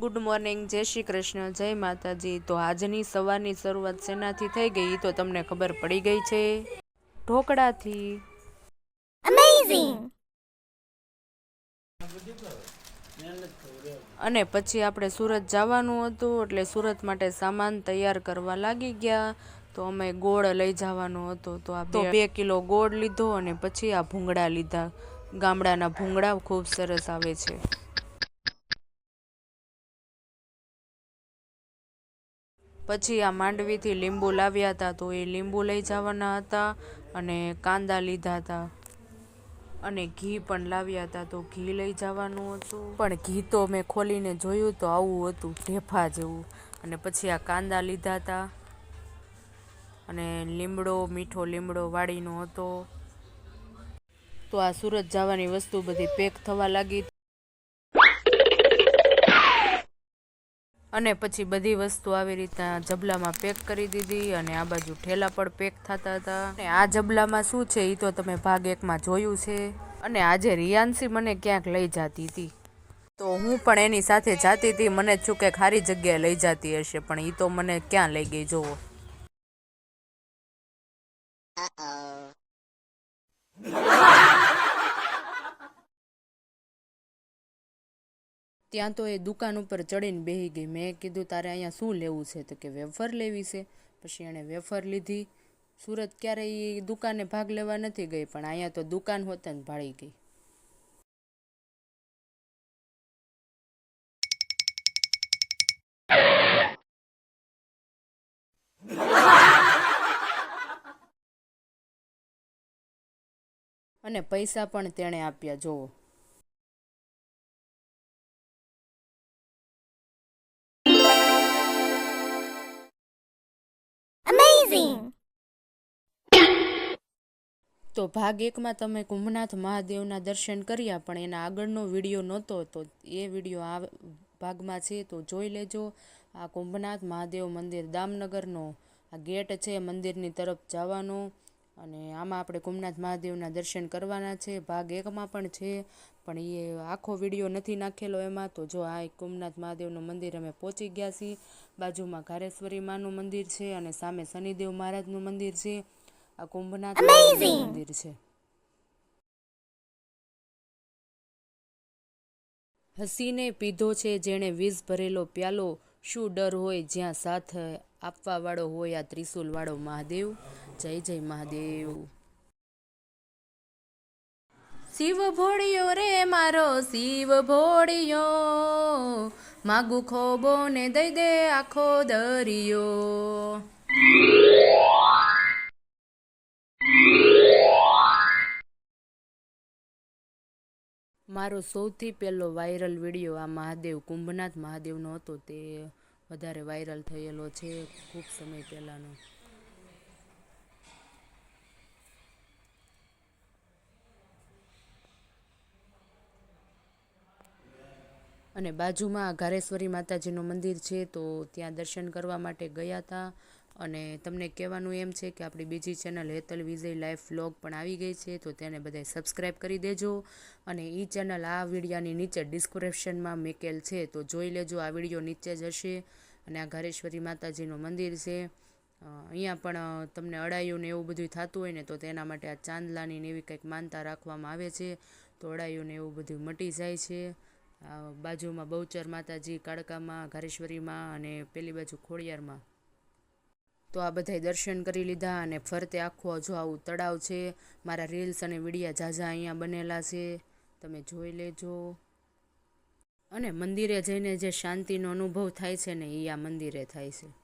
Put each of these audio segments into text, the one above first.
Good morning જય શ્રી કૃષ્ણ જય માતાજી. તો આજની સવારની શરૂઆત શેનાથી થઈ ગઈ તો તમને ખબર પડી ગઈ છે? ઢોકળાથી! અને પછી આપણે સુરત જવાનું હતું એટલે સુરત માટે સામાન તૈયાર કરવા લાગી ગયા. તો અમે ગોળ લઈ જવાનો હતો તો આ બે બે કિલો ગોળ લીધો અને પછી આ ભૂંગળા લીધા. ગામડાના ભૂંગળા ખૂબ સરસ આવે છે. પછી આ માંડવીથી લીંબુ લાવ્યા હતા તો એ લીંબુ લઈ જવાના હતા અને કાંદા લીધા હતા. અને ઘી પણ લાવ્યા હતા તો ઘી લઈ જવાનું હતું. પણ ઘી તો મેં ખોલીને જોયું તો આવું હતું, ઢેફા જેવું. અને પછી આ કાંદા લીધા હતા. અને લીમડો, મીઠો લીમડો વાળીનો હતો. તો આ સુરત જવાની વસ્તુ બધી પેક થવા લાગી અને પછી બધી વસ્તુ આવી રીતના જબલામાં પેક કરી દીધી અને આ બાજુ ઠેલા પણ પેક થતા હતા. અને આ જબલામાં શું છે એ તો તમે ભાગ એકમાં જોયું છે. અને આજે રિયાન્સી મને ક્યાંક લઈ જતી હતી તો હું પણ એની સાથે જાતી હતી મને છું કે ખારી જગ્યાએ લઈ જતી હશે, પણ એ તો મને ક્યાં લઈ ગઈ જોવો. ત્યાં તો એ દુકાન ઉપર ચડીને બેહી ગઈ. મેં કીધું, તારે અહીંયા શું લેવું છે? તો કે, વેફર લેવી છે. પછી એણે વેફર લીધી. સુરત ક્યારેય ઈ દુકાને ભાગ લેવા નથી ગઈ, પણ અહીંયા તો દુકાન હોતા ને ભાળી ગઈ. અને પૈસા પણ તેણે આપ્યા. જોવો Amazing! તો ભાગ એકમાં તમે કુંભનાથ મહાદેવના દર્શન કર્યા, પણ એના આગળનો વીડિયો નહોતો, તો એ વીડિયો આ ભાગમાં છે, તો જોઈ લેજો આ કુંભનાથ મહાદેવ મંદિર, દામનગરનો આ ગેટ છે, મંદિરની તરફ જવાનો અને આમાં આપણે ગોમનાથ મહાદેવના દર્શન કરવાના છે. ભાગ એકમાં પણ છે પણ એ આખો વીડિયો નથી નાખેલો એમાં. તો જો આ કુંભનાથ મહાદેવનું મંદિર અમે પહોંચી ગયા છીએ. બાજુમાં ઘારેશ્વરી માનું મંદિર છે અને સામે શનિદેવ મહારાજનું મંદિર છે. આ કુંભનાથ મંદિર છે. હસીને પીધો છે જેણે વીજ ભરેલો પ્યાલો. શું ડર હોય જ્યાં સાથ આપવા વાળો હોય આ ત્રિશુલવાળો મહાદેવ? જય જય મહાદેવ. શિવ ભોળિયો રે મારો, શિવ ભોળિયો. માગુ ખોબો ને દઈ દે આખો દરિયો. મારો સૌથી પહેલો વાયરલ વીડિયો આ મહાદેવ, કુંભનાથ મહાદેવનો હતો તે. વધારે વાયરલ થયેલો છે ખૂબ સમય પહેલાંનો. અને બાજુમાં ઘારેશ્વરી માતાજીનું મંદિર છે, તો ત્યાં દર્શન કરવા માટે ગયા હતા. અને તમને કહેવાનું એમ છે કે આપણી બીજી channel Hetal Vijay life vlog પણ આવી ગઈ છે, તો તેને બધાય સબસ્ક્રાઈબ કરી દેજો. અને એ ચેનલ આ વિડીયાની નીચે ડિસ્ક્રિપ્શનમાં મેકેલ છે, તો જોઈ લેજો આ વીડિયો નીચે જ હશે. અને આ ઘારેશ્વરી માતાજીનું મંદિર છે. અહીંયા પણ તમને અડાયું ને એવું બધું થતું હોય ને, તો તેના માટે આ ચાંદલાની ને એવી કંઈક માનતા રાખવામાં આવે છે. તો અડાયું ને એવું બધું મટી જાય છે. બાજુમાં બહુચર માતાજી, કાળકામાં, ઘારેશ્વરીમાં અને પેલી બાજુ ખોડિયારમાં. તો આ બધાય દર્શન કરી લીધા અને ફરતે આખો જો આવું તળાવ છે. મારા રીલ્સ અને વિડીયા ઝાઝા અહીંયા બનેલા છે. તમે જોઈ લેજો. અને મંદિરે જઈને જે શાંતિનો અનુભવ થાય છે ને એ આ મંદિરે થાય છે.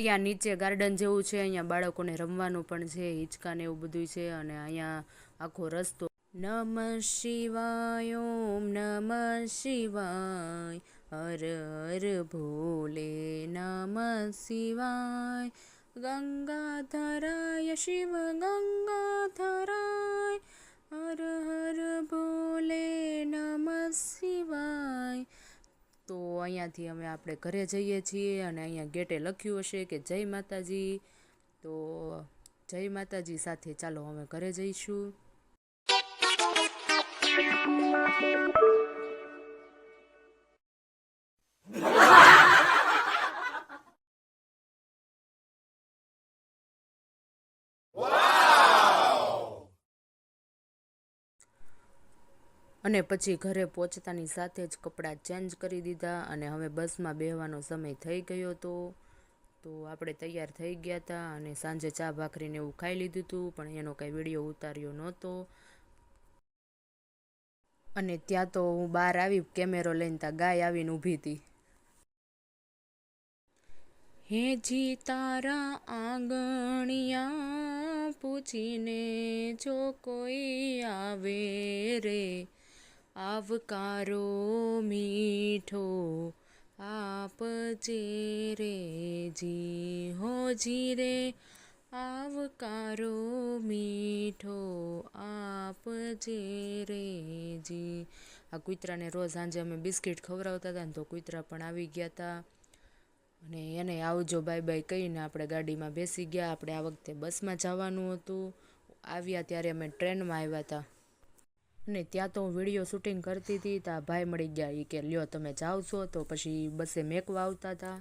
ત્યાં નીચે ગાર્ડન જેવું છે, અહીંયા બાળકોને રમવાનું પણ છે, હિંચકા ને એવું બધું છે અને અહીંયા આખો રસ્તો. નમ શિવાય, ઓમ નમ શિવાય, હર હર ભોલે નમ શિવાય. ગંગાધરાય શિવ ગંગાધરાય, હર હર ભોલે નમ શિવાય. તો અહીંયાથી અમે આપણે ઘરે જઈએ છીએ અને અહીંયા ગેટે લખ્યું હશે કે જય માતાજી. તો જય માતાજી સાથે ચાલો અમે ઘરે જઈશું. અને પછી ઘરે પહોંચતાની સાથે જ કપડાં ચેન્જ કરી દીધા અને હવે બસમાં બેહવાનો સમય થઈ ગયો હતો તો આપણે તૈયાર થઈ ગયા હતા અને સાંજે ચા ભાખરીને એવું ખાઈ લીધું હતું પણ એનો કાંઈ વીડિયો ઉતાર્યો નહોતો. અને ત્યાં તો હું બહાર આવી કેમેરો લઈને ત્યાં ગાય આવીને ઊભી હતી હે જી તારા આંગણિયા પૂછીને જો કોઈ આવે રે આવકારો મીઠો આપજે રે જી હો જી રે આવકારો મીઠો આપજે રે જી. આ કૂતરાને રોજ સાંજે અમે બિસ્કિટ ખવડાવતા હતા ને તો કૂતરા પણ આવી ગયા હતા અને એને આવજો, બાય બાય કહીને આપણે ગાડીમાં બેસી ગયા. આપણે આ વખતે બસમાં જવાનું હતું. આવ્યા ત્યારે અમે ટ્રેનમાં આવ્યા હતા અને ત્યાં તો હું વીડિયો શૂટિંગ કરતી હતી ત્યાં ભાઈ મળી ગયા. એ કે લ્યો તમે જાઓ છો. તો પછી બસે મેકવા આવતા હતા!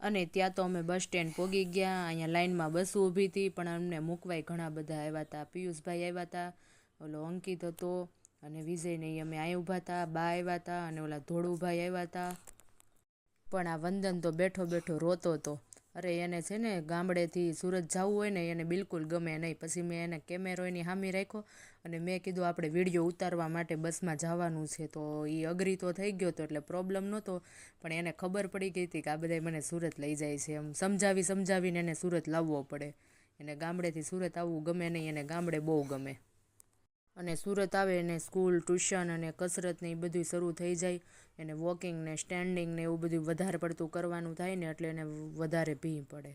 અને ત્યાં તો અમે બસ સ્ટેન્ડ પોગી ગયા. અહીંયા લાઈનમાં બસ ઊભી હતી પણ અમને મૂકવાય ઘણા બધા આવ્યા હતા. પિયુષભાઈ આવ્યા હતા ઓલો અંકિત હતો અને વિજય નહીં અમે અહીં ઊભા હતા. બા આવ્યા હતા અને ઓલા ધોળુભાઈ આવ્યા હતા. પણ આ વંદન તો બેઠો બેઠો રોતો હતો. અરે એને છે ને ગામડેથી સુરત જવું હોય ને એને બિલકુલ ગમે નહીં. પછી મેં એને કેમેરો એની હામી રાખ્યો અને મેં કીધું આપણે વીડિયો ઉતારવા માટે બસમાં જવાનું છે. તો એ અઘરી તો થઈ ગયો હતો એટલે પ્રોબ્લેમ નહોતો. પણ એને ખબર પડી ગઈ હતી કે આ બધા મને સુરત લઈ જાય છે. એમ સમજાવી, સમજાવીને એને સુરત લાવવો પડે. એને ગામડેથી સુરત આવવું ગમે નહીં, એને ગામડે બહુ ગમે. અને સુરત આવે એને સ્કૂલ, ટ્યુશન અને કસરત ને એ બધું શરૂ થઈ જાય. એને વોકિંગ ને સ્ટેન્ડિંગ ને એવું બધું વધારે પડતું કરવાનું થાય ને એટલે એને વધારે ભી પડે.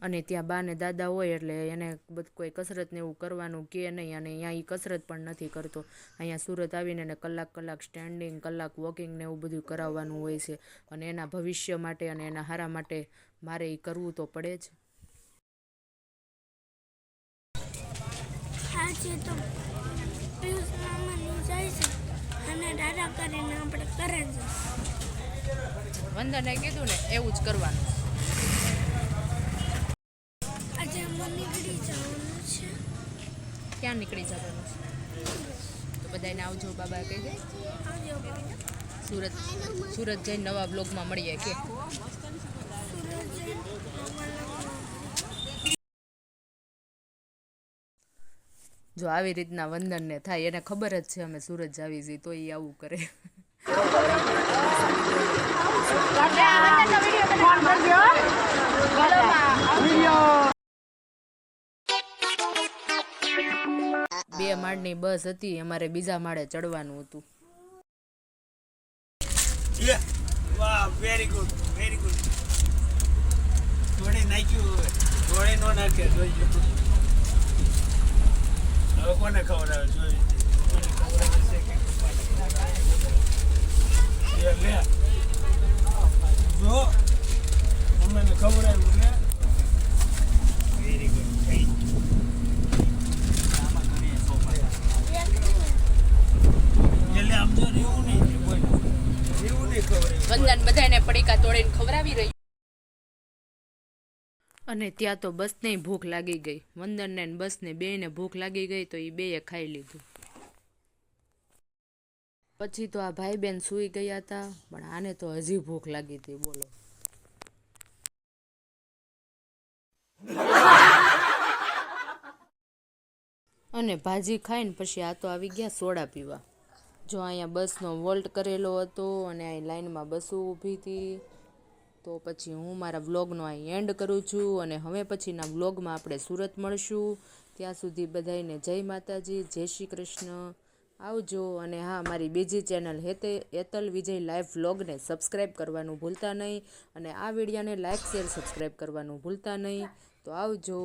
અને ત્યાં બા ને દાદા હોય એટલે એને કોઈ કસરત ને એવું કરવાનું કે નહીં અને અહીંયા એ કસરત પણ નથી કરતો. અહીંયા સુરત આવીને એને કલાક કલાક સ્ટેન્ડિંગ, કલાક વોકિંગ ને એવું બધું કરાવવાનું હોય છે. અને એના ભવિષ્ય માટે અને એના હારા માટે મારે એ કરવું તો પડે જ. આજે તો પિયુષ મામાની જાય છે અને દાદા કરીને આપણે કરે છે વંદને કીધું ને એવું જ કરવાનું. આજે અમે નીકળી જવાનું છે. ક્યાં નીકળી જવાનું છે? તો બધાને આવજો બાબા કહી દે આવજો સુરત સુરત જઈને નવા બ્લોગમાં મળીએ કે? સુરત જો આવી રીતના વંદનને થાય એને ખબર જ છે અમે સુરત જાવી છીએ તો એ આવું કરે. બે માળની બસ હતી અમારે બીજા માળે ચડવાનું હતું. very good, very good. નાખ્યું નો નાખે જોઈજો હવે કોને ખવડાવે જોઈ. જો મમ્મીને ખવડાવ્યું ને વેરી ગુડ થઈ એટલે આમ તો રેવું નહીં છે કોઈ રેવું નહીં ખવડાવ્યું વંદન બધાને પડીકા તોડીને ખવડાવી રહી અને ત્યાં તો બસને ભૂખ લાગી ગઈ. વંદનને બસને બેને ભૂખ લાગી ગઈ તો એ બેએ ખાઈ લીધું. પછી તો આ ભાઈ બેન સૂઈ ગયા હતા પણ આને તો હજી ભૂખ લાગી હતી બોલો. અને ભાજી ખાઈને પછી આ તો આવી ગયા સોડા પીવા. જો અહીંયા બસનો વોલ્ટ કરેલો હતો અને અહીં લાઈનમાં બસો ઊભી હતી તો પછી હું મારા વ્લોગનો અહીં એન્ડ કરું છું અને હવે પછીના વ્લોગમાં આપણે સુરત મળશું. ત્યાં સુધી બધાને જય માતાજી, જય શ્રી કૃષ્ણ. આવજો અને હા, મારી બીજી ચેનલ હેતે, હેતલ વિજય લાઈવ વ્લોગને સબસ્ક્રાઈબ કરવાનું ભૂલતા નહીં અને આ વિડીયોને લાઇક શેર સબસ્ક્રાઈબ કરવાનું ભૂલતા નહીં. તો આવજો.